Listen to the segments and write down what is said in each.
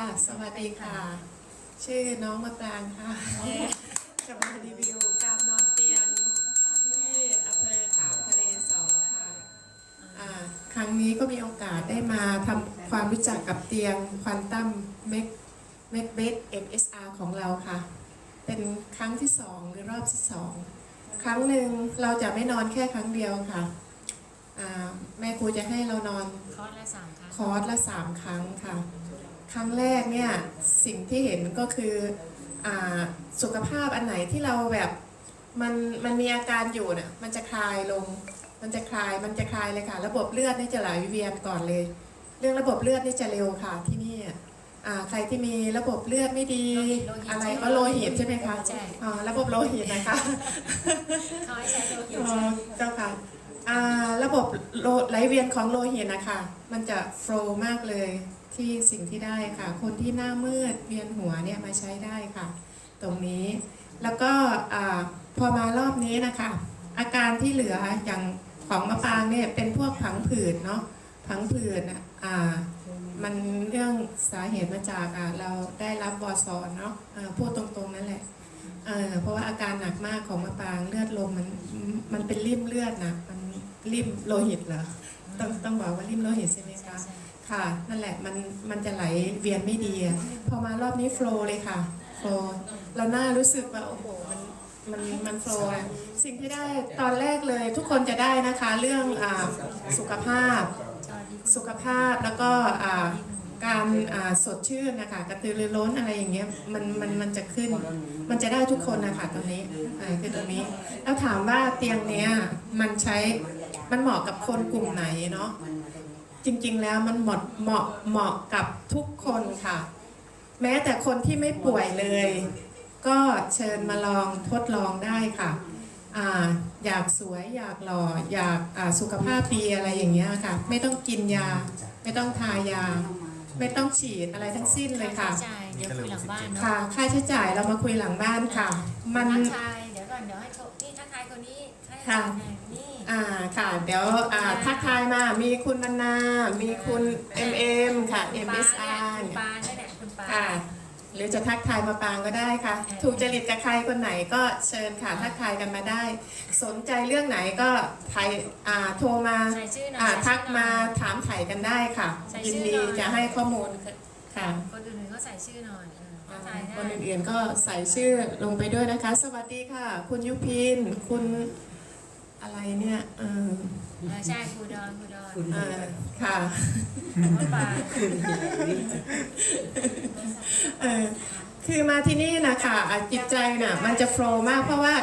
สวัสดีค่ะ ชื่อน้องมะปรางค่ะ จะมารีวิวการนอนเตียงที่อำเภอขามทะเลสอค่ะอ่าครั้งนี้ก็มีโอกาสได้มาทำความรู้จักกับเตียงควอนตัมเมกเมกเบส MSR ของเราค่ะ เป็นครั้งที่สองหรือรอบที่สอง ครั้งหนึ่งเราจะไม่นอนแค่ครั้งเดียวค่ะอ่าแม่ครูจะให้เรานอนคอร์สละสามครั้งคอร์สละสามครั้งค่ะ ครั้งแรกเนี่ยสิ่งที่เห็นก็คืออาสุขภาพอันไหนที่เราแบบมันมันมีอาการอยู่น่ะมันจะคลายลง มันจะคลายมันจะคลายเลยค่ะ ระบบเลือดนี่จะไหลเวียนก่อนเลย เรื่องระบบเลือดนี่จะเร็วค่ะที่นี่อะอ่าใครที่มีระบบเลือดไม่ดี อะไรก็โลหิตใช่ไหมคะใช่อ่าระบบโลหิตนะคะเขาให้ใช้โลหิตอ๋อเจ้าค่ะอ่าระบบโลไหลเวียนของโลหิตนะคะ มันจะโฟล์มากเลย ที่สิ่งที่ได้ค่ะ คนที่หน้ามืดเวียนหัวเนี่ยมาใช้ได้ค่ะ ตรงนี้ แล้วก็พอมารอบนี้นะคะ อาการที่เหลืออย่างของมะปรางเนี่ยเป็นพวกผังผืดเนาะผังผืดอะอ่ามันเรื่องสาเหตุมาจากอะเราได้รับบอสอนเนาะพูดตรงๆนั่นแหละเอ่อเพราะว่าอาการหนักมากของมะปรางเลือดลมมันมันเป็นริ่มเลือดนะมันริ่มโลหิตเหรอต้องต้องบอกว่าริ่มโลหิตใช่ไหมคะ ค่ะนั่นแหละมันมันจะไหลเวียนไม่ดีพอมารอบนี้โฟล์เลยค่ะโฟลว์เราหน้ารู้สึกว่าโอ้โหมันมันมันโฟล์สิ่งที่ได้ตอนแรกเลยทุกคนจะได้นะคะเรื่องอสุขภาพ สุขภาพแล้วก็การสดชื่นนะคะกระตือรือร้นอะไรอย่างเงี้ยมันมันมันจะขึ้น มันจะได้ทุกคนนะคะตรงนี้คือตรงนี้ แล้วถามว่าเตียงเนี้ยมันใช้มันเหมาะกับคนกลุ่มไหนเนาะ จริงๆแล้วมันเหมาะเหมาะเหมาะกับทุกคนค่ะ แม้แต่คนที่ไม่ป่วยเลย ก็เชิญมาลองทดลองได้ค่ะอ่าอยากสวยอยากหล่ออยากอ่าสุขภาพดีอะไรอย่างเงี้ยค่ะ ไม่ต้องกินยา ไม่ต้องทายา ไม่ต้องฉีดอะไรทั้งสิ้นเลยค่ะ ใช่เดี๋ยวคุยหลังบ้านเนาะค่ะ ค่าใช้จ่ายเรามาคุยหลังบ้านค่ะ มันทักทาย ว์นี่ทักทายคนนี้ให้ค่ะ นี่ อ่าค่ะ เดี๋ยวอ่าทักทายมา มีคุณนานา มีคุณ MM ค่ะคุณปา MSR คุณปาเนี่ยแหละคุณปา ค่ะ หรือจะทักทายมาปางก็ได้ค่ะถูกจริตกับใครคนไหนก็เชิญค่ะ ทักทายกันมาได้ สนใจเรื่องไหนก็ไทยอ่าโทรมาใส่ชื่อหน่อยอ่าใส่ชื่อทักหน่มาอยถามไถ่กันได้ค่ะ ใส่ยินชื่อดีหน่อยจะให้ข้อมูลค่ะ คนอื่นๆก็ใส่ชื่อหน่อย เออทักทายได้คนอื่นๆก็ใส่ชื่อลงไปด้วยนะคะ สวัสดีค่ะ คุณยุพิน คุณอะไรเนี่ยเออเออใช่ครูดอนครูดอนเออค่ะคุณปาเออคือมาที่นี่นะคะอะจิตใจน่ะมันจะโฟล์มากเพราะว่า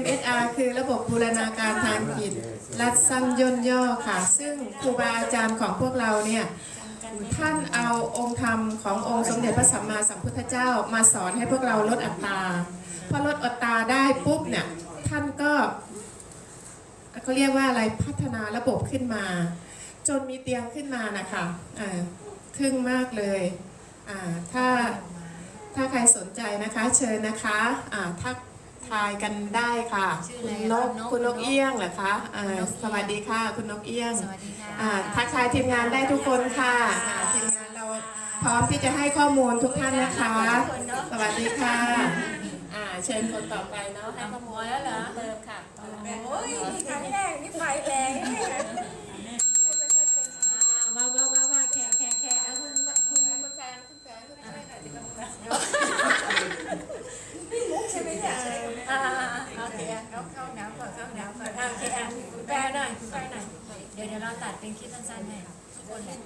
MSR คือระบบบูรณาการทางจิตรัดสั้นย่นย่อค่ะ ซึ่งครูบาอาจารย์ของพวกเราเนี่ย ท่านเอาองค์ธรรมขององค์สมเด็จพระสัมมาสัมพุทธเจ้า มาสอนให้พวกเราลดอัตราพอลดอัตราได้ปุ๊บเนี่ยท่านก็เขาเรียกว่าอะไรพัฒนาระบบขึ้นมา จนมีเตียงขึ้นมานะคะอ่าทึ่งมากเลยอ่าถ้าถ้าใครสนใจนะคะ เชิญนะคะอ่าทัก ทายกันได้ค่ะชื่อคุอะไรณนกนกคุณนกเอี้ยงเหรอคะอ่าคุณนกเอี้ยงสวัสดีค่ะ คุณนกเอี้ยงสวัสดีค่ะ อ่าทักทายทีมงานได้ทุกคนค่ะอ่าทีมงานเราพร้อมที่จะให้ข้อมูลทุกท่านนะคะ สวัสดีค่ะอ่าเชิญคนต่อไปเนาะให้ทำข้อขมูโมลยแล้วเหรอเติมค่ะ โอ้ยครั้งแรกนี่ไฟแรงเนี่ย อ่ามามามามาแขกแขกแขกอะคุณคุณคุณแฟนคุณแฟนคุณแฟนคุณแฟน มุกใช่ไหมเนี่ย อ่าโอเคอะเข้าเข้าน้ำก่อนเข้าน้ำก่อนอะโอเคอะคุณแปรหน่อยคุณแปรหน่อยเดี๋ยวเดี๋ยวเราตัดเป็นคลิปสั้นๆให้ทุกคนแหละ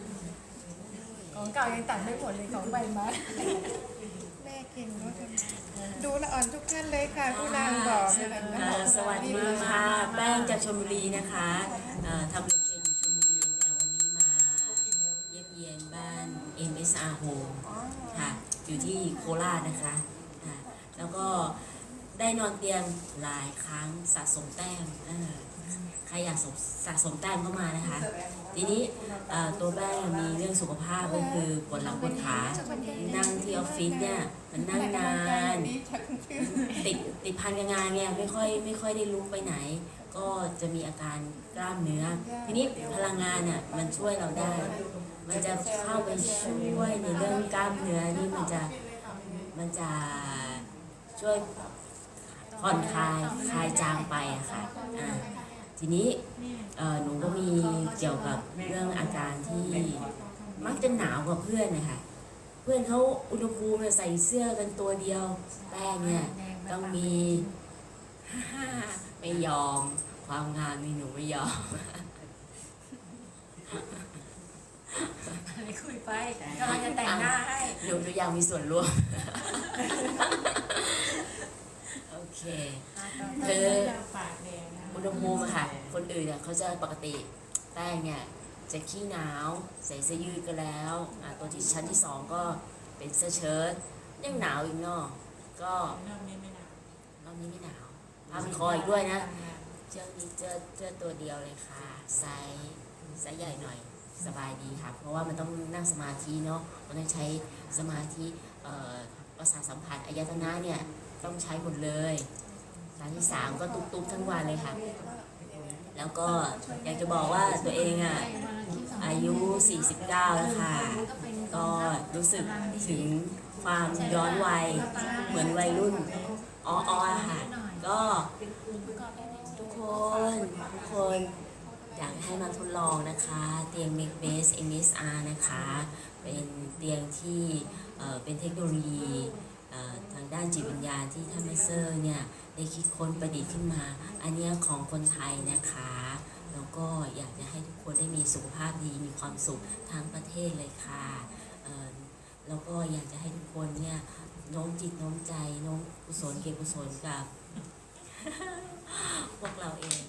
ของเก่ายังตัดไม่หมดเลยของใบไม้ แม่กินก็ทำดูละอ่อนทุกท่านเลยค่ะผู้นางบอกเนี่ยนั้นอ่าสวัสดีค่ะแป้งจากชลบุรีนะคะอ่าทำโรงเรียนอยู่ชลบุรีเนี่ยวันนี้มาเยี่ยมเยียนบ้าน MSR Home ค่ะอยู่ที่โคราชนะคะอ่าแล้วก็ได้นอนเตียงหลายครั้งสะสมแต้มเออ ใครอยากสะสะสมแต้มก็มานะคะ ทีนี้อ่าตัวแป้งมีเรื่องสุขภาพก็คือปวดหลังปวดขา นั่งที่ออฟฟิศเนี่ยมันนั่งนานติดติดพันกับงานไงไม่ค่อยไม่ค่อยได้ลุกไปไหน ก็จะมีอาการกล้ามเนื้อ ทีนี้พลังงานเนี่ยมันช่วยเราได้ มันจะเข้าไปช่วยในเรื่องกล้ามล้ามเนื้อนี่มันจะมันจะช่วยผ่อนคลายคลายจางไปอะค่ะอ่า ทีนี้เอ่อหนูก็มีเกี่ยวกับเรื่องอาการที่มักจะหนาวกว่าเพื่อนนะคะเพื่อนเขาอุณหภูมิเนี่ยใส่เสื้อกันตัวเดียวแป้งเนี่ยต้องมีไม่ยอม ความงามมีหนูไม่ยอมไปคุยไปกำลังจะแต่งหน้าให้หนูหนูอยากมีส่วนร่วมโอ เคคือปากแดงนะอุณหภูมิอะค่ะ คนอื่นเนี่ยเขาจะปกติแป้งเนี่ยจะขี้หนาวใส่เสื้อยืดก็แล้วอะตัวที่ชั้นที่สองก็เป็นเสื้อเชิ้ตยังหนาวอีกเนาะก็รอบนี้ไม่นานรอบนี้ไม่หนาวผ้าพันคออีกด้วยนะเชือกนี้เจอเจอตัวเดียวเลยค่ะไซส์ไซส์ใหญ่หน่อยสบายดีค่ะ เพราะว่ามันต้องนั่งสมาธิเนาะมันต้องใช้สมาธิประสาทสัมผัสอายตนะเนี่ย ต้องใช้หมดเลยรั้งที่สามก็ตุกๆทั้งวันเลยค่ะ แล้วก็อยากจะบอกว่าตัวเองอะอายุ 49 แล้วค่ะ ก็รู้สึกถึงความย้อนวัยเหมือนวัยรุ่นอ้อๆค่ะ ก็ทุกคนทุกคนอยากให้มาทดลองนะคะ เตียง Make Base MSR นะคะ เป็นเตียงที่เเป็นเทคโนโลยี ทางด้านจิตวิญญาณที่ท่านเมเซอร์เนี่ยได้คิดค้นประดิษฐ์ขึ้นมา อันเนี้ยของคนไทยนะคะ แล้วก็อยากจะให้ทุกคนได้มีสุขภาพดีมีความสุขทั้งประเทศเลยค่ะเอ่อแล้วก็อยากจะให้ทุกคนเนี่ยโน้มจิตโน้มใจโน้มกุศลเก็บกุศลกับ พวกเราเอง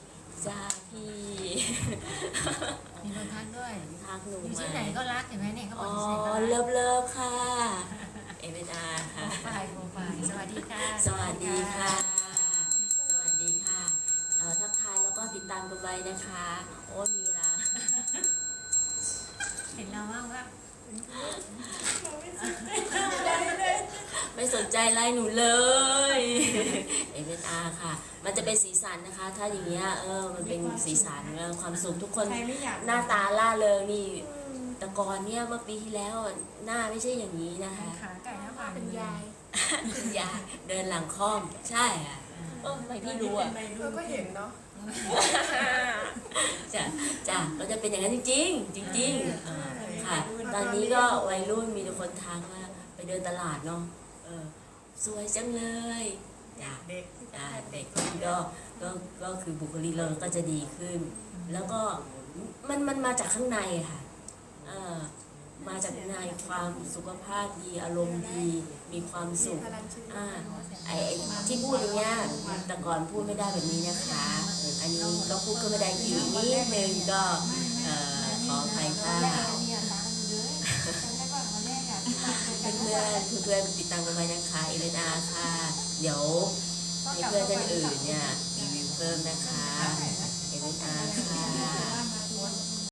จ้าพี่มีคนทักด้วยทักหนูอยู่มาที่ไหนก็รักเห็นไหมเนี่ยเขาบอ๋ออกอยู่ที่ไหนก็รักเลิฟเลิฟค่ะ สวัสดีค่ะ สวัสดีค่ะ สวัสดีค่ะเอ่อทักทายแล้วก็ติดตามกันไว้นะคะ โอ้มีเวลา เห็นเราบ้างว่าไม่สนใจไล่หนูเลย เอเวนอาค่ะ มันจะเป็นสีสันนะคะ ถ้าอย่างเงี้ยเออ มันเป็นสีสันเออความสุขทุกคน ใครไม่อยากหน้าตาล่าเริงนี่แต่ก่อนเนี่ยเมื่อปีที่แล้วอะหน้าไม่ใช่อย่างนี้นะคะ ขาไก่หน้าผากเป็นยาย คุณยายเดินหลังค่อม ใช่อะเออทำไมพี่รู้อะเราก็เห็นเนาะจ้ะจ้ะเราจะเป็นอย่างนั้นจริง ๆ จริงๆเออค่ะ ตอนนี้ก็วัยรุ่นมีแต่คนทักว่าไปเดินตลาดเนาะเออสวยจังเลยจ้ะเด็กจ้ะเด็กก็ก็ก็คือบุคลิกเราก็จะดีขึ้น แล้วก็มันมันมาจากข้างในค่ะ เออ มาจากในความสุขภาพดีอารมณ์ดี มีความสุขพลังชีวิตอ่าไอ้ไอ้ที่พูดอย่างเงี้ยแต่ก่อนพูดไม่ได้แบบนี้นะคะ อันนี้ก็พูดก็ไม่ได้อีกนิดนึงก็เอ่อขออภัยค่ะเพื่อนๆเพื่อนๆติดตามกันไว้นะคะเอเลนาค่ะ เดี๋ยวให้เพื่อนท่านอื่นเนี่ยรีวิวเพิ่มนะคะเอเลนาค่ะ